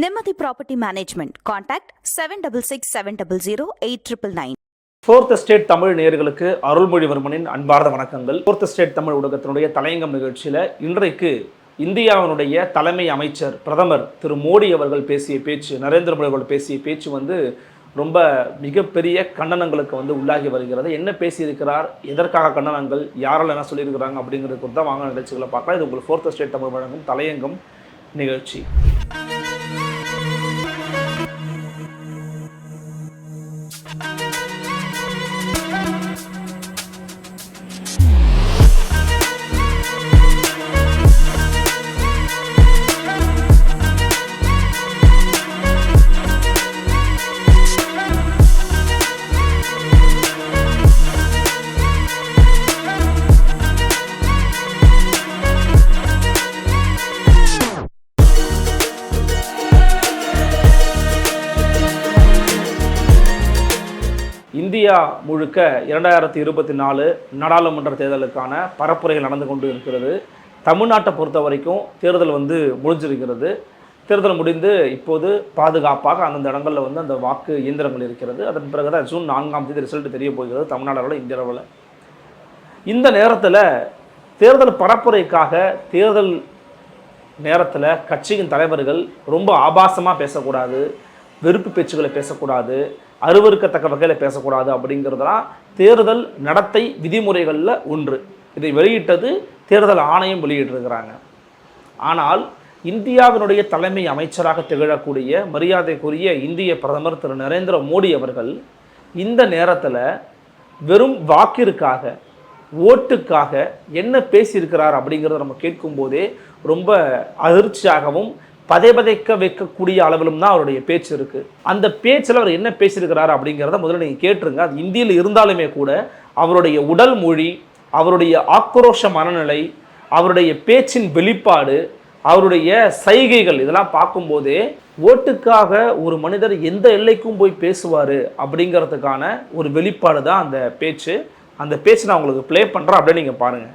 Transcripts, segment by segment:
Nimmathi property management. Contact seven double six seven double zero eight triple nine fourth state Tamil நேயர்களுக்கு அருள்மொழிவர்மனின் அன்பார்ந்த வணக்கங்கள். Fourth state Tamil ஊடகத்தினுடைய தலையங்கம் நிகழ்ச்சியில் இன்றைக்கு இந்தியாவினுடைய தலைமை அமைச்சர் பிரதமர் திரு மோடி அவர்கள் பேசிய பேச்சு நரேந்திர மோடி அவர்கள் பேசிய பேச்சு வந்து ரொம்ப மிகப்பெரிய கண்டனங்களுக்கு வந்து உள்ளாகி வருகிறது. என்ன பேசியிருக்கிறார்? எதற்காக கண்டனங்கள்? யாரால் என்ன சொல்லியிருக்கிறாங்க? அப்படிங்கிறது தான் வாங்க நிகழ்ச்சிகளை பார்க்கலாம். இது உங்கள் ஃபோர்த் ஸ்டேட் தமிழ் வழங்கும் தலையங்கம் நிகழ்ச்சி. இந்தியா முழுக்க இரண்டாயிரத்தி இருபத்தி நாலு நாடாளுமன்ற தேர்தலுக்கான பரப்புரைகள் நடந்து கொண்டு இருக்கிறது தமிழ்நாட்டை பொறுத்த வரைக்கும் தேர்தல் வந்து முடிஞ்சிருக்கிறது. தேர்தல் முடிந்து இப்போது பாதுகாப்பாக அந்தந்த இடங்களில் வந்து அந்த வாக்கு இயந்திரங்கள் இருக்கிறது. அதன் பிறகு தான் ஜூன் நான்காம் தேதி ரிசல்ட் தெரிய போகிறது தமிழ்நாடோட அளவில் இந்திய அளவில். இந்த நேரத்தில் தேர்தல் பரப்புரைக்காக தேர்தல் நேரத்தில் கட்சியின் தலைவர்கள் ரொம்ப ஆபாசமாக பேசக்கூடாது. வெறுப்பு பேச்சுகளை பேசக்கூடாது அருவருக்கத்தக்க வகையில் பேசக்கூடாது அப்படிங்கிறதுலாம் தேர்தல் நடத்தை விதிமுறைகளில் ஒன்று. இதை வெளியிட்டது தேர்தல் ஆணையம் வெளியிட்டிருக்கிறாங்க. ஆனால் இந்தியாவினுடைய தலைமை அமைச்சராக திகழக்கூடிய மரியாதைக்குரிய இந்திய பிரதமர் திரு நரேந்திர மோடி அவர்கள் இந்த நேரத்தில் வெறும் வாக்கிற்காக ஓட்டுக்காக என்ன பேசியிருக்கிறார் அப்படிங்கிறத நம்ம கேட்கும்போதே ரொம்ப அதிர்ச்சியாகவும் பதைபதைக்க வைக்கக்கூடிய அளவிலும் தான் அவருடைய பேச்சு இருக்கு. அந்த பேச்சில் அவர் என்ன பேசியிருக்கிறார் அப்படிங்கிறத முதல்ல நீங்கள் கேட்டுருங்க. அது இந்தியில் இருந்தாலுமே கூட அவருடைய உடல் மொழி அவருடைய ஆக்ரோஷ மனநிலை அவருடைய பேச்சின் வெளிப்பாடு அவருடைய சைகைகள் இதெல்லாம் பார்க்கும்போதே ஓட்டுக்காக ஒரு மனிதர் எந்த எல்லைக்கும் போய் பேசுவார் அப்படிங்கிறதுக்கான ஒரு வெளிப்பாடு தான் அந்த பேச்சு. அந்த பேச்சு நான் உங்களுக்கு ப்ளே பண்ணுறேன் அப்படியே நீங்கள் பாருங்கள்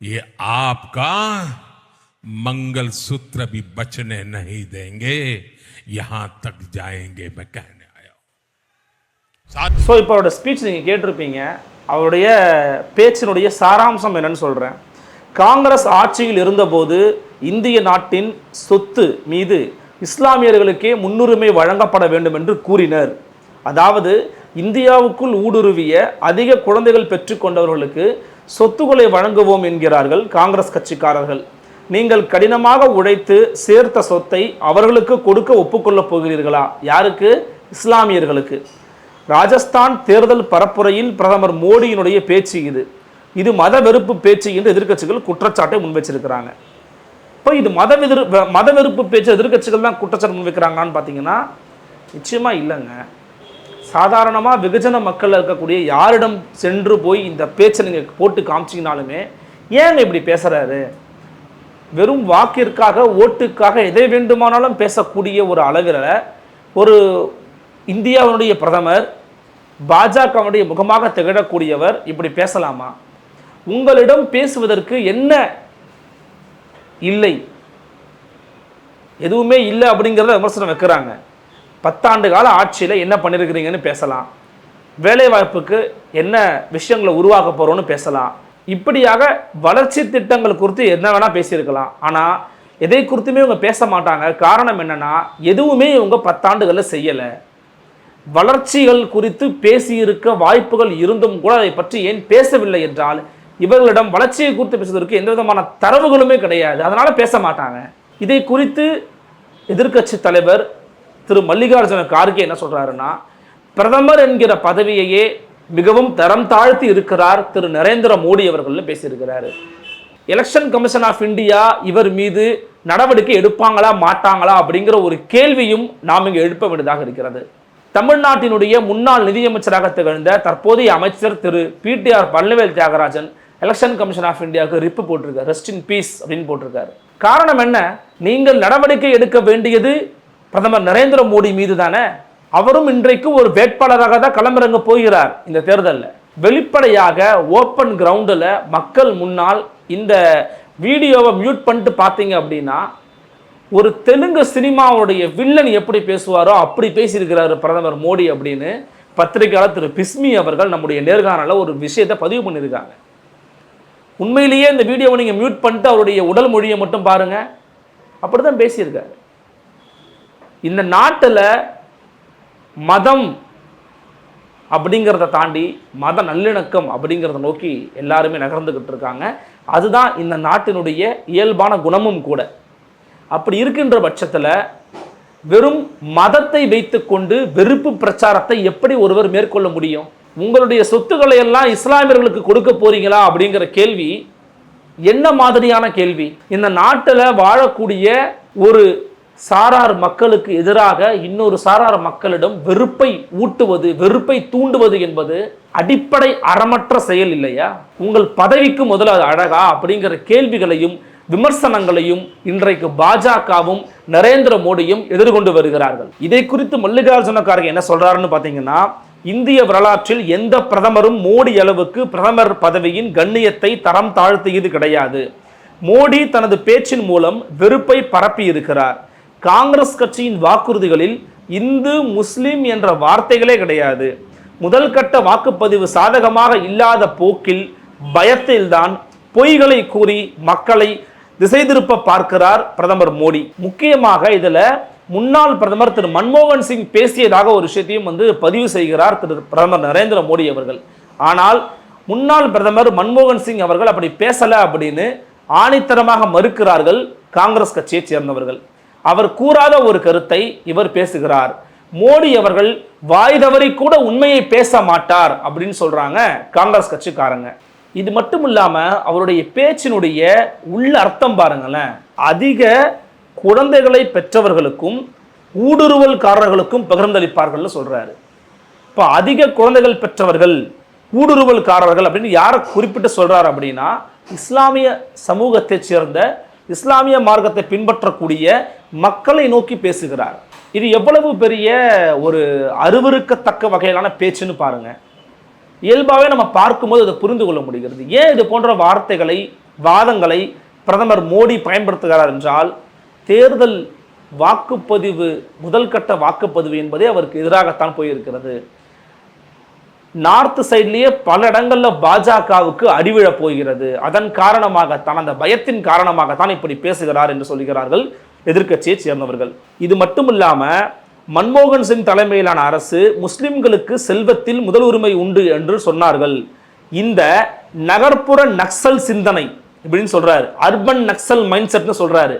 ये आपका मंगल सूत्र भी बचने नहीं देंगे यहां तक जाएंगे मैं कहने आया हूं साथ ஸோ இப்போ அவரோட ஸ்பீச் நீங்கள் கேட்டிருப்பீங்க அவருடைய பேச்சினுடைய சாராம்சம் என்னன்னு சொல்கிறேன் காங்கிரஸ் ஆட்சியில் இருந்தபோது இந்திய நாட்டின் சொத்து மீது இஸ்லாமியர்களுக்கே முன்னுரிமை வழங்கப்பட வேண்டும் என்று கூறினர் அதாவது இந்தியாவுக்குள் ஊடுருவிய அதிக குழந்தைகள் பெற்றுக்கொண்டவர்களுக்கு சொத்துக்களை வழங்குவோம் என்கிறார்கள் காங்கிரஸ் கட்சிக்காரர்கள். நீங்கள் கடினமாக உழைத்து சேர்த்த சொத்தை அவர்களுக்கு கொடுக்க ஒப்புக்கொள்ளப் போகிறீர்களா? யாருக்கு? இஸ்லாமியர்களுக்கு. ராஜஸ்தான் தேர்தல் பரப்புரையில் பிரதமர் மோடியினுடைய பேச்சு இது. இது மத வெறுப்பு பேச்சு என்று எதிர்க்கட்சிகள் குற்றச்சாட்டை முன்வச்சிருக்கிறாங்க. இப்போ இது மத வெதிர் மத வெறுப்பு பேச்சு எதிர்க்கட்சிகள் தான் குற்றச்சாட்டு முன்வைக்கிறாங்களான்னு பார்த்தீங்கன்னா நிச்சயமாக இல்லைங்க. சாதாரணமாக வெகுஜன மக்கள் இருக்கக்கூடிய யாரிடம் சென்று போய் இந்த பேச்சை நீங்கள் போட்டு காமிச்சிங்கனாலுமே ஏங்க இப்படி பேசுகிறாரு வெறும் வாக்கிற்காக ஓட்டுக்காக எதை வேண்டுமானாலும் பேசக்கூடிய ஒரு அளவில் ஒரு இந்தியாவினுடைய பிரதமர் பாஜகவுடைய முகமாக திகழக்கூடியவர் இப்படி பேசலாமா? உங்களிடம் பேசுவதற்கு என்ன இல்லை? எதுவுமே இல்லை அப்படிங்கிறத விமர்சனம் வைக்கிறாங்க. பத்தாண்டு கால ஆட்சியில் என்ன பண்ணியிருக்கிறீங்கன்னு பேசலாம். வேலைவாய்ப்புக்கு என்ன விஷயங்களை உருவாக்க போகிறோன்னு பேசலாம். இப்படியாக வளர்ச்சி திட்டங்கள் குறித்து என்ன வேணால் பேசியிருக்கலாம். ஆனால் எதை குறித்துமே இவங்க பேச மாட்டாங்க. காரணம் என்னென்னா எதுவுமே இவங்க பத்தாண்டுகளில் செய்யலை. வளர்ச்சிகள் குறித்து பேசியிருக்க வாய்ப்புகள் இருந்தும் கூட அதை பற்றி ஏன் பேசவில்லை என்றால் இவர்களிடம் வளர்ச்சியை குறித்து பேசுவதற்கு எந்த விதமான தரவுகளுமே கிடையாது. அதனால் பேச மாட்டாங்க. இதை குறித்து எதிர்க்கட்சி தலைவர் திரு மல்லிகார்ஜுன கார்கே என்ன சொல்கிறாருன்னா பிரதமர் என்கிற பதவியையே மிகவும் தரம் தாழ்த்தி இருக்கிறார் திரு நரேந்திர மோடி அவர்கள் பேசியிருக்கிறாரு. எலெக்ஷன் கமிஷன் ஆஃப் இந்தியா இவர் மீது நடவடிக்கை எடுப்பாங்களா மாட்டாங்களா அப்படிங்கிற ஒரு கேள்வியும் நாம் இங்கே எழுப்ப வேண்டியதாக இருக்கிறது. தமிழ்நாட்டினுடைய முன்னாள் நிதியமைச்சராக திகழ்ந்த தற்போதைய அமைச்சர் Thiru PTR Palanivel Thiagarajan election commission of இந்தியாவுக்கு ரிப்பு போட்டிருக்காரு. ரெஸ்ட் இன் பீஸ் அப்படின்னு போட்டிருக்காரு. காரணம் என்ன? நீங்கள் நடவடிக்கை எடுக்க வேண்டியது பிரதமர் நரேந்திர மோடி மீது தானே அவரும் இன்றைக்கு ஒரு வேட்பாளராக தான் களமிறங்க போகிறார் இந்த தேர்தலில். வெளிப்படையாக ஓப்பன் கிரவுண்டில் மக்கள் முன்னால் இந்த வீடியோவை மியூட் பண்ணிட்டு பார்த்தீங்க அப்படின்னா ஒரு தெலுங்கு சினிமாவுடைய வில்லன் எப்படி பேசுவாரோ அப்படி பேசியிருக்கிறாரு பிரதமர் மோடி அப்படின்னு பத்திரிகையாளர் திரு பிஸ்மி அவர்கள் நம்முடைய நேர்காணலில் ஒரு விஷயத்தை பதிவு பண்ணியிருக்காங்க. உண்மையிலேயே இந்த வீடியோவை நீங்கள் மியூட் பண்ணிட்டு அவருடைய உடல் மொழியை மட்டும் பாருங்கள் அப்படி தான் பேசியிருக்காரு. இந்த நாட்டில் மதம் அப்படிங்கிறத தாண்டி மத நல்லிணக்கம் அப்படிங்கிறத நோக்கி எல்லாருமே நகர்ந்துக்கிட்டு இருக்காங்க. அதுதான் இந்த நாட்டினுடைய இயல்பான குணமும் கூட. அப்படி இருக்கின்ற பட்சத்தில் வெறும் மதத்தை வைத்துக்கொண்டு வெறுப்பு பிரச்சாரத்தை எப்படி ஒருவர் மேற்கொள்ள முடியும்? உங்களுடைய சொத்துக்களை எல்லாம் இஸ்லாமியர்களுக்கு கொடுக்க போறீங்களா அப்படிங்கிற கேள்வி என்ன மாதிரியான கேள்வி? இந்த நாட்டில் வாழக்கூடிய ஒரு சாரார் மக்களுக்கு எதிராக இன்னொரு சாரார் மக்களிடம் வெறுப்பை ஊட்டுவது வெறுப்பை தூண்டுவது என்பது அடிப்படை அறமற்ற செயல் இல்லையா? உங்கள் பதவிக்கு முதல்ல அது அழகா? அப்படிங்கிற கேள்விகளையும் விமர்சனங்களையும் இன்றைக்கு பாஜகவும் நரேந்திர மோடியும் எதிர்கொண்டு வருகிறார்கள். இதை குறித்து மல்லிகார்ஜுன கார்கே என்ன சொல்றாருன்னு பார்த்தீங்கன்னா இந்திய வரலாற்றில் எந்த பிரதமரும் மோடி அளவுக்கு பிரதமர் பதவியின் கண்ணியத்தை தரம் தாழ்த்தியது கிடையாது. மோடி தனது பேச்சின் மூலம் வெறுப்பை பரப்பி இருக்கிறார் காங்கிரஸ் கட்சியின் வாக்குறுதிகளில் இந்து முஸ்லிம் என்ற வார்த்தைகளே கிடையாது. முதல் கட்ட வாக்குப்பதிவு சாதகமாக இல்லாத போக்கில் பயத்தில்தான் பொய்களை கூறி மக்களை திசை திருப்ப பார்க்கிறார் பிரதமர் மோடி. முக்கியமாக இதில் முன்னாள் பிரதமர் திரு மன்மோகன் சிங் பேசியதாக ஒரு விஷயத்தையும் வந்து பதிவு செய்கிறார் திரு பிரதமர் நரேந்திர மோடி அவர்கள். ஆனால் முன்னாள் பிரதமர் மன்மோகன் சிங் அவர்கள் அப்படி பேசலை அப்படின்னு ஆணித்தரமாக மறுக்கிறார்கள் காங்கிரஸ் கட்சியைச் சேர்ந்தவர்கள். அவர் கூறாத ஒரு கருத்தை இவர் பேசுகிறார். மோடி அவர்கள் வாய் தவறி கூட உண்மையை பேச மாட்டார் அப்படின்னு சொல்றாங்க காங்கிரஸ் கட்சிக்காரங்க. இது மட்டும் இல்லாம அவருடைய பேச்சினுடைய உள்ள அர்த்தம் பாருங்களேன். அதிக குழந்தைகளை பெற்றவர்களுக்கும் ஊடுருவல்காரர்களுக்கும் பகிர்ந்தளிப்பார்கள்னு சொல்றாரு. இப்போ அதிக குழந்தைகள் பெற்றவர்கள் ஊடுருவல்காரர்கள் அப்படின்னு யாரை குறிப்பிட்டு சொல்றாரு அப்படின்னா இஸ்லாமிய சமூகத்தைச் சேர்ந்த இஸ்லாமிய மார்க்கத்தை பின்பற்றக்கூடிய மக்களை நோக்கி பேசுகிறார். இது எவ்வளவு பெரிய ஒரு அருவருக்கத்தக்க வகையிலான பேச்சுன்னு பாருங்க. இயல்பாகவே நம்ம பார்க்கும்போது அதை புரிந்து கொள்ள முடிகிறது. ஏன் இது போன்ற வார்த்தைகளை வாதங்களை பிரதமர் மோடி பயன்படுத்துகிறார் என்றால் தேர்தல் வாக்குப்பதிவு முதல் கட்ட வாக்குப்பதிவு என்பதே அவருக்கு எதிராகத்தான் போயிருக்கிறது. நார்த் சைட்லேயே பல இடங்களில் பாஜகவுக்கு அடிவிழப் போகிறது. அதன் காரணமாகத்தான் அந்த பயத்தின் காரணமாகத்தான் இப்படி பேசுகிறார் என்று சொல்கிறார்கள் எதிர்க்கட்சியை சேர்ந்தவர்கள். இது மட்டும் இல்லாமல் மன்மோகன் சிங் தலைமையிலான அரசு முஸ்லிம்களுக்கு செல்வத்தில் முதல் உரிமை உண்டு என்று சொன்னார்கள். இந்த நகர்ப்புற நக்சல் சிந்தனை இப்படின்னு சொல்றாரு. அர்பன் நக்சல் மைண்ட் செட்னு சொல்றாரு.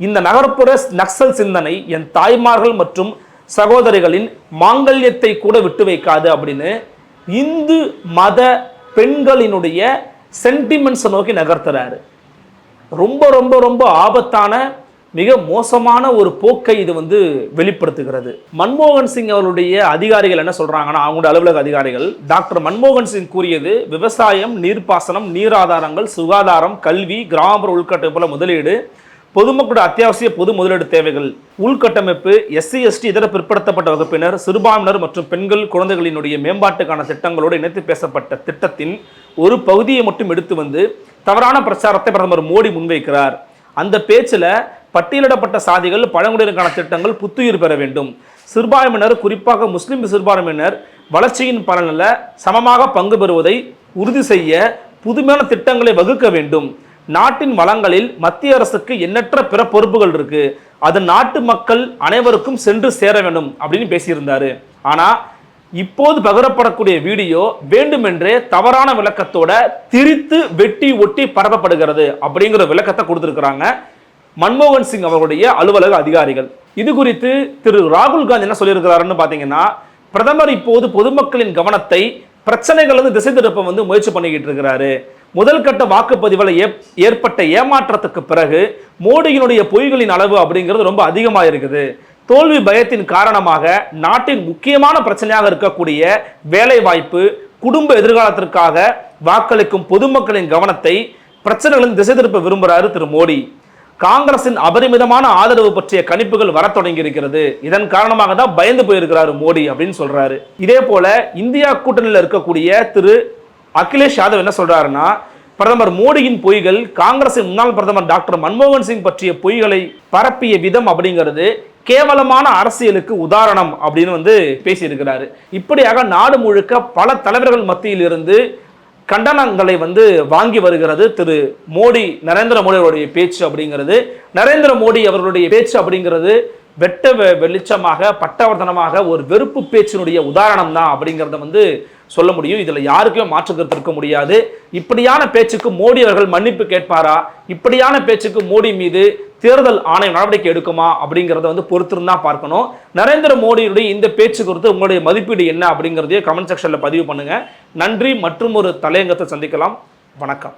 இந்த நகர்ப்புற நக்சல் சிந்தனை என் தாய்மார்கள் மற்றும் சகோதரிகளின் மாங்கல்யத்தை கூட விட்டு வைக்காது அப்படின்னு இந்து மத பெண்களினுடைய சென்டிமெண்ட்ஸை நோக்கி நகர்த்துறாரு. ரொம்ப ரொம்ப ரொம்ப ஆபத்தான மிக மோசமான ஒரு போக்கை இது வந்து வெளிப்படுத்துகிறது. மன்மோகன் சிங் அவருடைய அதிகாரிகள் என்ன சொல்கிறாங்கன்னா அவங்களுடைய அலுவலக அதிகாரிகள் டாக்டர் மன்மோகன் சிங் கூறியது விவசாயம் நீர்ப்பாசனம் நீர் ஆதாரங்கள் சுகாதாரம் கல்வி கிராமப்புற உள்கட்டமைப்புல முதலீடு பொதுமக்களோட அத்தியாவசிய பொது முதலீடு தேவைகள் உள்கட்டமைப்பு எஸ்சி எஸ்டி இதர பிற்படுத்தப்பட்ட வகுப்பினர் சிறுபான்மையினர் மற்றும் பெண்கள் குழந்தைகளினுடைய மேம்பாட்டுக்கான திட்டங்களோடு இணைத்து பேசப்பட்ட திட்டத்தின் ஒரு பகுதியை மட்டும் எடுத்து வந்து தவறான பிரச்சாரத்தை பிரதமர் மோடி முன்வைக்கிறார். அந்த பேச்சில் பட்டியலிடப்பட்ட சாதிகள் பழங்குடியினருக்கான திட்டங்கள் புத்துயிர் பெற வேண்டும். சிறுபான்மையினர் குறிப்பாக முஸ்லிம் சிறுபான்மையினர் வளர்ச்சியின் பலனில் சமமாக பங்கு பெறுவதை உறுதி செய்ய புதுமையான திட்டங்களை வகுக்க வேண்டும். நாட்டின் வளங்களில் மத்திய அரசுக்கு எண்ணற்ற பிற பொறுப்புகள் இருக்கு. அது நாட்டு மக்கள் அனைவருக்கும் சென்று சேர வேண்டும் அப்படின்னு பேசியிருந்தாரு. ஆனா இப்போது பகிரப்படக்கூடிய வீடியோ வேண்டுமென்றே தவறான விளக்கத்தோட திரித்து வெட்டி ஒட்டி பரப்பப்படுகிறது அப்படிங்கிற விளக்கத்தை கொடுத்திருக்கிறாங்க மன்மோகன் சிங் அவர்களுடைய அலுவலக அதிகாரிகள். இது குறித்து திரு ராகுல் காந்தி என்ன சொல்லியிருக்கிறாருன்னு பார்த்தீங்கன்னா பிரதமர் இப்போது பொதுமக்களின் கவனத்தை பிரச்சனைகள் வந்து திசை திருப்ப வந்து முயற்சி பண்ணிக்கிட்டு இருக்கிறாரு. முதல் கட்ட வாக்குப்பதிவில் ஏற்பட்ட ஏமாற்றத்துக்கு பிறகு மோடியினுடைய பொய்களின் அளவு அப்படிங்கிறது ரொம்ப அதிகமாக இருக்குது தோல்வி பயத்தின் காரணமாக நாட்டின் முக்கியமான பிரச்சனையாக இருக்கக்கூடிய வேலைவாய்ப்பு குடும்ப எதிர்காலத்திற்காக வாக்களிக்கும் பொதுமக்களின் கவனத்தை பிரச்சனைகளின் திசை திருப்ப விரும்புகிறாரு திரு மோடி. காங்கிரசின் அபரிமிதமான ஆதரவு பற்றிய கணிப்புகள் வரத் தொடங்கி இருக்கிறது இதன் காரணமாக தான் பயந்து போயிருக்கிறாரு மோடி அப்படின்னு சொல்றாரு. இதே போல இந்தியா கூட்டணியில் இருக்கக்கூடிய திரு அகிலேஷ் யாதவ் என்ன சொல்றாருன்னா பிரதமர் மோடியின் பொய்கள் காங்கிரசின் முன்னாள் பிரதமர் டாக்டர் மன்மோகன் சிங் பற்றிய பொய்களை பரப்பிய விதம் அப்படிங்கிறது கேவலமான அரசியலுக்கு உதாரணம் அப்படின்னு வந்து பேசியிருக்கிறாரு. இப்படியாக நாடு முழுக்க பல தலைவர்கள் மத்தியில் இருந்து கண்டனங்களை வந்து வாங்கி வருகிறது திரு மோடி நரேந்திர மோடி அவருடைய பேச்சு அப்படிங்கிறது. நரேந்திர மோடி அவர்களுடைய பேச்சு அப்படிங்கிறது வெட்ட வெ- வெளிச்சமாக பட்டவர்த்தனமாக ஒரு வெறுப்பு பேச்சினுடைய உதாரணம் தான் அப்படிங்கிறத வந்து சொல்ல முடியும். இதில் யாருக்குமே மாற்று கருத்து இருக்க முடியாது. இப்படியான பேச்சுக்கு மோடி அவர்கள் மன்னிப்பு கேட்பாரா? இப்படியான பேச்சுக்கு மோடி மீது தேர்தல் ஆணையம் நடவடிக்கை எடுக்குமா? அப்படிங்கிறத வந்து பொறுத்திருந்தா பார்க்கணும். நரேந்திர மோடியுடைய இந்த பேச்சு குறித்து உங்களுடைய மதிப்பீடு என்ன அப்படிங்கிறதையே கமெண்ட் செக்ஷனில் பதிவு பண்ணுங்கள் நன்றி மற்றும் ஒரு தலையங்கத்தை சந்திக்கலாம். வணக்கம்.